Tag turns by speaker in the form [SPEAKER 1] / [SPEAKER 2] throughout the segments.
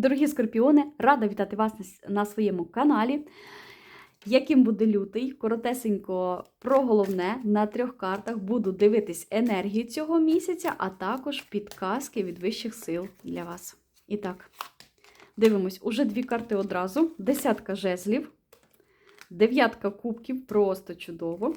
[SPEAKER 1] Дорогі скорпіони, рада вітати вас на своєму каналі. Яким буде лютий? Коротесенько про головне на трьох картах буду дивитись енергію цього місяця, а також підказки від вищих сил для вас. І так, дивимось, уже дві карти одразу: десятка жезлів, дев'ятка кубків, просто чудово.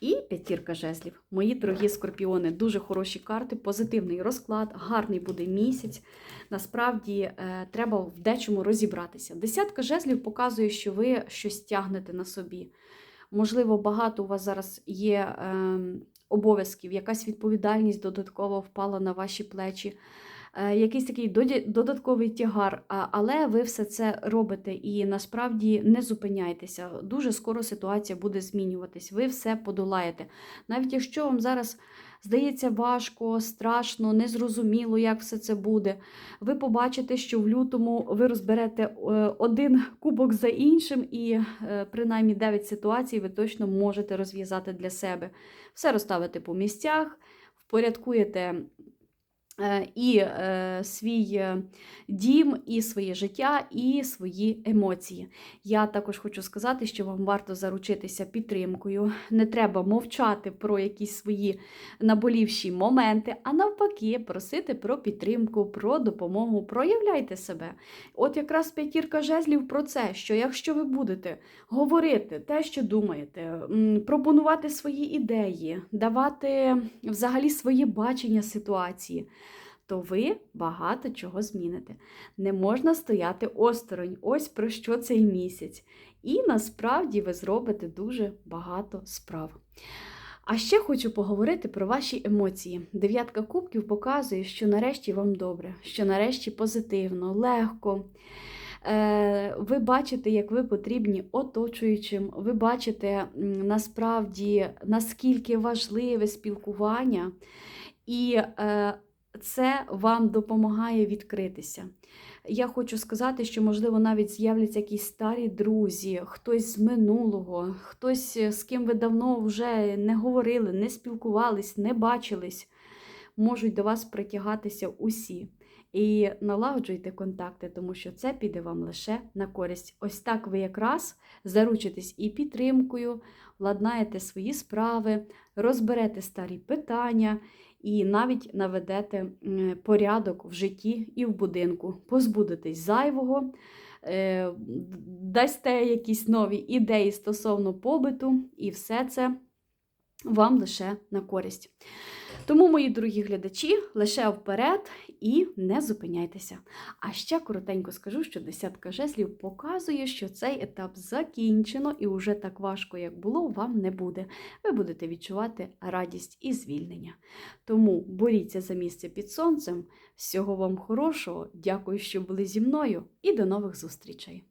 [SPEAKER 1] І п'ятірка жезлів. Мої дорогі скорпіони, дуже хороші карти, позитивний розклад, гарний буде місяць. Насправді е, треба в дечому розібратися. Десятка жезлів показує, що ви щось тягнете на собі. Можливо, багато у вас зараз є е, обов'язків, якась відповідальність додатково впала на ваші плечі. Е, Якийсь такий додатковий тягар, але ви все це робите і насправді не зупиняйтеся. Дуже скоро ситуація буде змінюватись. Ви все подолаєте. Навіть якщо вам зараз здається важко, страшно, незрозуміло, як все це буде, ви побачите, що в лютому ви розберете е, один кубок за іншим, і е, принаймні 9 ситуацій ви точно можете розв'язати для себе. Все розставите по місцях, впорядкуєте. Е, І е, свій е, дім, і своє життя, і свої емоції. Я також хочу сказати, що вам варто заручитися підтримкою. Не треба мовчати про якісь свої наболівші моменти, а навпаки, просити про підтримку, про допомогу. Проявляйте себе. От якраз п'ятірка жезлів про це, що якщо ви будете говорити те, що думаєте, пропонувати свої ідеї, давати взагалі своє бачення ситуації. То ви багато чого зміните. Не можна стояти осторонь. Ось про що цей місяць. І насправді ви зробите дуже багато справ. А ще хочу поговорити про ваші емоції. Дев'ятка кубків показує, що нарешті вам добре, що нарешті позитивно, легко. Е, Ви бачите, як ви потрібні оточуючим. Ви бачите насправді, наскільки важливе спілкування, і е, це вам допомагає відкритися. Я хочу сказати, що, можливо, навіть з'являться якісь старі друзі, хтось з минулого, хтось, е, з ким ви давно вже не говорили, не спілкувались, не бачились, можуть до вас притягатися усі. І налагоджуйте контакти, тому що це піде вам лише на користь. Ось так ви якраз заручитесь і підтримкою, владнаєте свої справи, розберете старі питання і навіть наведете порядок в житті і в будинку. Позбудетесь зайвого, е, дасте якісь нові ідеї стосовно побиту, і все це вам лише на користь. Тому, мої дорогі глядачі, лише вперед і не зупиняйтеся. А ще коротенько скажу, що десятка жезлів показує, що цей етап закінчено і уже так важко, як було, вам не буде. Ви будете відчувати радість і звільнення. Тому боріться за місце під сонцем. Всього вам хорошого, дякую, що були зі мною, і до нових зустрічей!